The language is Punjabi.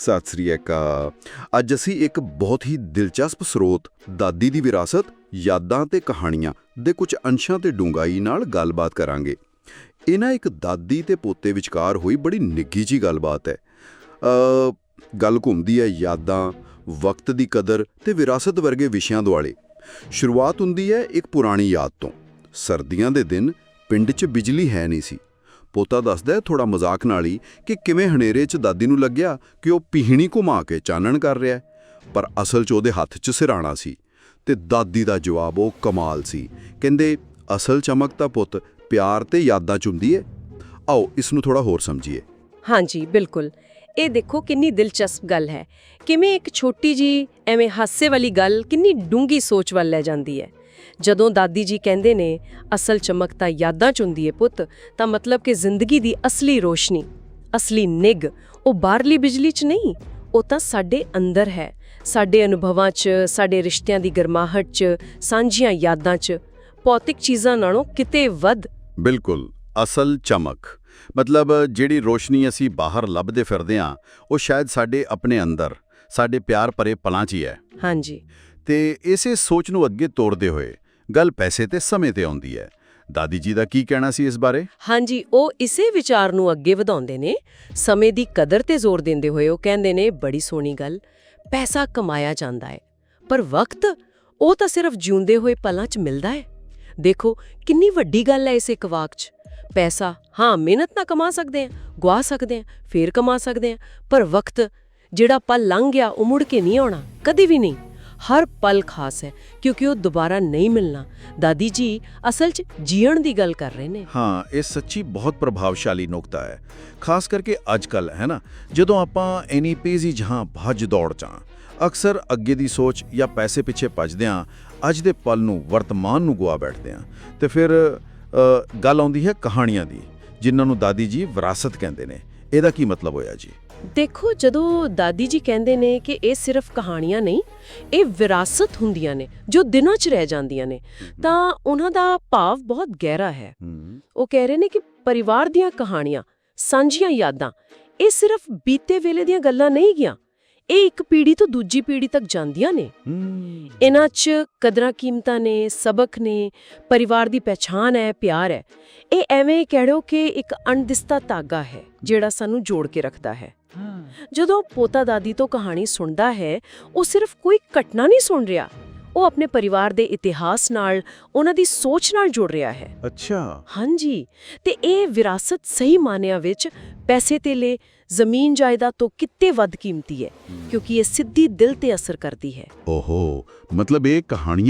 ਸਤਿ ਸ੍ਰੀ ਅਕਾਲ। ਅੱਜ ਅਸੀਂ ਇੱਕ ਬਹੁਤ ਹੀ ਦਿਲਚਸਪ ਸਰੋਤ, ਦਾਦੀ ਦੀ ਵਿਰਾਸਤ, ਯਾਦਾਂ ਤੇ ਕਹਾਣੀਆਂ ਦੇ ਕੁਝ ਅੰਸ਼ਾਂ ਤੇ ਡੂੰਘਾਈ ਨਾਲ ਗੱਲਬਾਤ ਕਰਾਂਗੇ। ਇਹਨਾਂ ਇੱਕ ਦਾਦੀ ਤੇ ਪੋਤੇ ਵਿਚਕਾਰ ਹੋਈ ਬੜੀ ਨਿੱਗੀ ਜੀ ਗੱਲਬਾਤ ਹੈ। ਅ, ਗੱਲ ਘੁੰਮਦੀ ਹੈ ਯਾਦਾਂ, ਵਕਤ ਦੀ ਕਦਰ ਤੇ ਵਿਰਾਸਤ ਵਰਗੇ ਵਿਸ਼ਿਆਂ ਦੁਆਲੇ। ਸ਼ੁਰੂਆਤ ਹੁੰਦੀ ਹੈ ਇੱਕ ਪੁਰਾਣੀ ਯਾਦ ਤੋਂ। ਸਰਦੀਆਂ ਦੇ ਦਿਨ ਪਿੰਡ 'ਚ ਬਿਜਲੀ ਹੈ ਨਹੀਂ ਸੀ। ਪੋਤਾ ਦੱਸਦਾ ਹੈ ਥੋੜਾ ਮਜ਼ਾਕ ਨਾਲ ਹੀ ਕਿ ਕਿਵੇਂ ਹਨੇਰੇ 'ਚ ਦਾਦੀ ਨੂੰ ਲੱਗਿਆ ਕਿ ਉਹ ਪੀਹਣੀ ਘੁਮਾ ਕੇ ਚਾਨਣ ਕਰ ਰਿਹਾ ਹੈ। ਪਰ ਅਸਲ 'ਚ ਉਹਦੇ ਹੱਥ 'ਚ ਸਿਰਾਣਾ ਸੀ ਤੇ ਦਾਦੀ ਦਾ ਜਵਾਬ ਉਹ ਕਮਾਲ ਸੀ। ਕਹਿੰਦੇ, ਅਸਲ ਚਮਕ ਤਾਂ ਪੁੱਤ ਪਿਆਰ ਤੇ ਯਾਦਾਂ 'ਚ ਹੁੰਦੀ ਹੈ ਆਓ, ਇਸ ਨੂੰ ਥੋੜਾ ਹੋਰ ਸਮਝੀਏ। ਹਾਂਜੀ, ਬਿਲਕੁਲ। ਇਹ ਦੇਖੋ ਕਿੰਨੀ ਦਿਲਚਸਪ ਗੱਲ ਹੈ। ਕਿਵੇਂ ਇੱਕ ਛੋਟੀ ਜੀ ਐਵੇਂ ਹਾਸੇ ਵਾਲੀ ਗੱਲ ਕਿੰਨੀ ਡੂੰਗੀ ਸੋਚ ਵੱਲ ਲੈ ਜਾਂਦੀ ਹੈ। ਜਦੋਂ ਦਾਦੀ ਜੀ ਕਹਿੰਦੇ ਨੇ ਅਸਲ ਚਮਕ ਤਾਂ ਯਾਦਾਂ ਚ ਹੁੰਦੀ ਹੈ ਪੁੱਤ ਤਾਂ ਮਤਲਬ ਕਿ ਜ਼ਿੰਦਗੀ ਦੀ ਅਸਲੀ ਰੋਸ਼ਨੀ ਅਸਲੀ ਨਿਗ ਉਹ ਬਾਹਰਲੀ ਬਿਜਲੀ ਚ ਨਹੀਂ ਉਹ ਤਾਂ ਸਾਡੇ ਅੰਦਰ ਹੈ। ਸਾਡੇ ਅਨੁਭਵਾਂ 'ਚ ਸਾਡੇ ਰਿਸ਼ਤਿਆਂ ਦੀ ਗਰਮਾਹਟ 'ਚ ਸਾਂਝੀਆਂ ਯਾਦਾਂ 'ਚ ਭੌਤਿਕ ਚੀਜ਼ਾਂ ਨਾਲੋਂ ਕਿਤੇ ਵੱਧ। ਬਿਲਕੁਲ ਅਸਲ ਚਮਕ। ਮਤਲਬ ਜਿਹੜੀ ਰੋਸ਼ਨੀ ਅਸੀਂ ਬਾਹਰ ਲੱਭਦੇ ਫਿਰਦੇ ਹਾਂ ਉਹ ਸ਼ਾਇਦ ਸਾਡੇ ਆਪਣੇ ਅੰਦਰ ਸਾਡੇ ਪਿਆਰ ਭਰੇ ਪਲਾਂ 'ਚ ਹੀ ਹੈ। ਹਾਂਜੀ। ਤੇ ਇਸੇ ਸੋਚ ਨੂੰ ਅੱਗੇ ਤੋਰਦੇ ਹੋਏ ਗੱਲ ਪੈਸੇ ਤੇ ਸਮੇਂ ਤੇ ਆਉਂਦੀ ਹੈ। ਦਾਦੀ ਜੀ ਦਾ ਕੀ ਕਹਿਣਾ ਸੀ ਇਸ ਬਾਰੇ? ਹਾਂਜੀ, ਉਹ ਇਸੇ ਵਿਚਾਰ ਨੂੰ ਅੱਗੇ ਵਧਾਉਂਦੇ ਨੇ। ਸਮੇਂ ਦੀ ਕਦਰ ਤੇ ਜ਼ੋਰ ਦਿੰਦੇ ਹੋਏ ਉਹ ਕਹਿੰਦੇ ਨੇ, ਬੜੀ ਸੋਹਣੀ ਗੱਲ, ਪੈਸਾ ਕਮਾਇਆ ਜਾਂਦਾ ਹੈ, ਪਰ ਵਕਤ ਉਹ ਤਾਂ ਸਿਰਫ ਜਿਉਂਦੇ ਹੋਏ ਪਲਾਂ 'ਚ ਮਿਲਦਾ ਹੈ। ਦੇਖੋ, ਕਿੰਨੀ ਵੱਡੀ ਗੱਲ ਹੈ ਇਸ ਇੱਕ ਵਾਕ 'ਚ। ਪੈਸਾ, ਹਾਂ, ਮਿਹਨਤ ਨਾਲ ਕਮਾ ਸਕਦੇ ਹਾਂ ਗਵਾ ਸਕਦੇ ਹਾਂ, ਫੇਰ ਕਮਾ ਸਕਦੇ ਹਾਂ, ਪਰ ਵਕਤ ਜਿਹੜਾ ਪਲ ਲੰਘ ਗਿਆ ਉਹ ਮੁੜ ਕੇ ਨਹੀਂ ਆਉਣਾ, ਕਦੀ ਵੀ ਨਹੀਂ। ਹਰ ਪਲ ਖਾਸ ਹੈ, ਕਿਉਂਕਿ ਉਹ ਦੁਬਾਰਾ ਨਹੀਂ ਮਿਲਣਾ। ਦਾਦੀ ਜੀ ਅਸਲ 'ਚ ਜੀਣ ਦੀ ਗੱਲ ਕਰ ਰਹੇ ਨੇ। ਹਾਂ, ਇਹ ਸੱਚੀ ਬਹੁਤ ਪ੍ਰਭਾਵਸ਼ਾਲੀ ਨੁਕਤਾ ਹੈ। ਖਾਸ ਕਰਕੇ ਅੱਜ ਅੱਜਕੱਲ ਹੈ ਨਾ? ਜਦੋਂ ਆਪਾਂ ਐਨੀ ਤੇਜ਼ੀ ਜਹਾਂ ਭੱਜ ਦੌੜ ਚਾਂ, ਅਕਸਰ ਅੱਗੇ ਦੀ ਸੋਚ ਜਾਂ ਪੈਸੇ ਪਿੱਛੇ ਭੱਜਦੇ ਹਾਂ ਅੱਜ ਦੇ ਪਲ ਨੂੰ ਵਰਤਮਾਨ ਨੂੰ ਗਵਾ ਬੈਠਦੇ ਹਾਂ ਤੇ ਫਿਰ ਗੱਲ ਆਉਂਦੀ ਹੈ ਕਹਾਣੀਆਂ ਦੀ, ਜਿਨ੍ਹਾਂ ਨੂੰ ਦਾਦੀ ਜੀ ਵਿਰਾਸਤ ਕਹਿੰਦੇ ਨੇ। ਇਹਦਾ ਕੀ ਮਤਲਬ ਹੋਇਆ ਜੀ? ਦੇਖੋ ਜਦੋਂ ਦਾਦੀ ਜੀ ਕਹਿੰਦੇ ਨੇ ਕਿ ਇਹ ਸਿਰਫ ਕਹਾਣੀਆਂ ਨਹੀਂ ਇਹ ਵਿਰਾਸਤ ਹੁੰਦੀਆਂ ਨੇ ਜੋ ਦਿਨਾਂ 'ਚ ਰਹਿ ਜਾਂਦੀਆਂ ਨੇ ਤਾਂ ਉਹਨਾਂ ਦਾ ਭਾਵ ਬਹੁਤ ਗਹਿਰਾ ਹੈ। ਉਹ ਕਹਿ ਰਹੇ ਨੇ ਕਿ ਪਰਿਵਾਰ ਦੀਆਂ ਕਹਾਣੀਆਂ ਸਾਂਝੀਆਂ ਯਾਦਾਂ ਇਹ ਸਿਰਫ ਬੀਤੇ ਵੇਲੇ ਦੀਆਂ ਗੱਲਾਂ ਨਹੀਂ ਗਿਆ ਇਹ ਇੱਕ ਪੀੜ੍ਹੀ ਤੋਂ ਦੂਜੀ ਪੀੜ੍ਹੀ ਤੱਕ ਜਾਂਦੀਆਂ ਨੇ। ਇਹਨਾਂ 'ਚ ਕਦਰਾਂ ਕੀਮਤਾਂ ਨੇ ਸਬਕ ਨੇ ਪਰਿਵਾਰ ਦੀ ਪਛਾਣ ਹੈ ਪਿਆਰ ਹੈ। ਇਹ ਐਵੇਂ ਕਹਿ ਲਓ ਕਿ ਇੱਕ ਅਣਦਿਸਤਾ ਤਾਗਾ ਹੈ। ਜਿਹੜਾ ਸਾਨੂੰ ਜੋੜ ਕੇ ਰੱਖਦਾ ਹੈ। ਜਦੋਂ ਪੋਤਾ ਦਾਦੀ ਤੋਂ ਕਹਾਣੀ ਸੁਣਦਾ ਹੈ ਉਹ ਸਿਰਫ ਕੋਈ ਘਟਨਾ ਨਹੀਂ ਸੁਣ ਰਿਹਾ। ਉਹ ਆਪਣੇ ਪਰਿਵਾਰ ਦੇ ਇਤਿਹਾਸ ਨਾਲ ਉਹਨਾਂ ਦੀ ਸੋਚ ਨਾਲ ਜੁੜ ਰਿਹਾ ਹੈ। ਅੱਛਾ। ਹਾਂਜੀ। ਤੇ ਇਹ ਵਿਰਾਸਤ ਸਹੀ ਮਾਨਿਆਂ ਵਿੱਚ ਪੈਸੇ ਤੇਲੇ ਜ਼ਮੀਨ ਜਾਇਦਾਦ ਤੋਂ ਕਿਤੇ ਵੱਧ ਕੀਮਤੀ ਹੈ। ਕਿਉਂਕਿ ਇਹ ਸਿੱਧੀ ਦਿਲ ਤੇ ਅਸਰ ਕਰਦੀ ਹੈ। ਓਹੋ। ਮਤਲਬ ਇਹ ਕਹਾਣੀਆਂ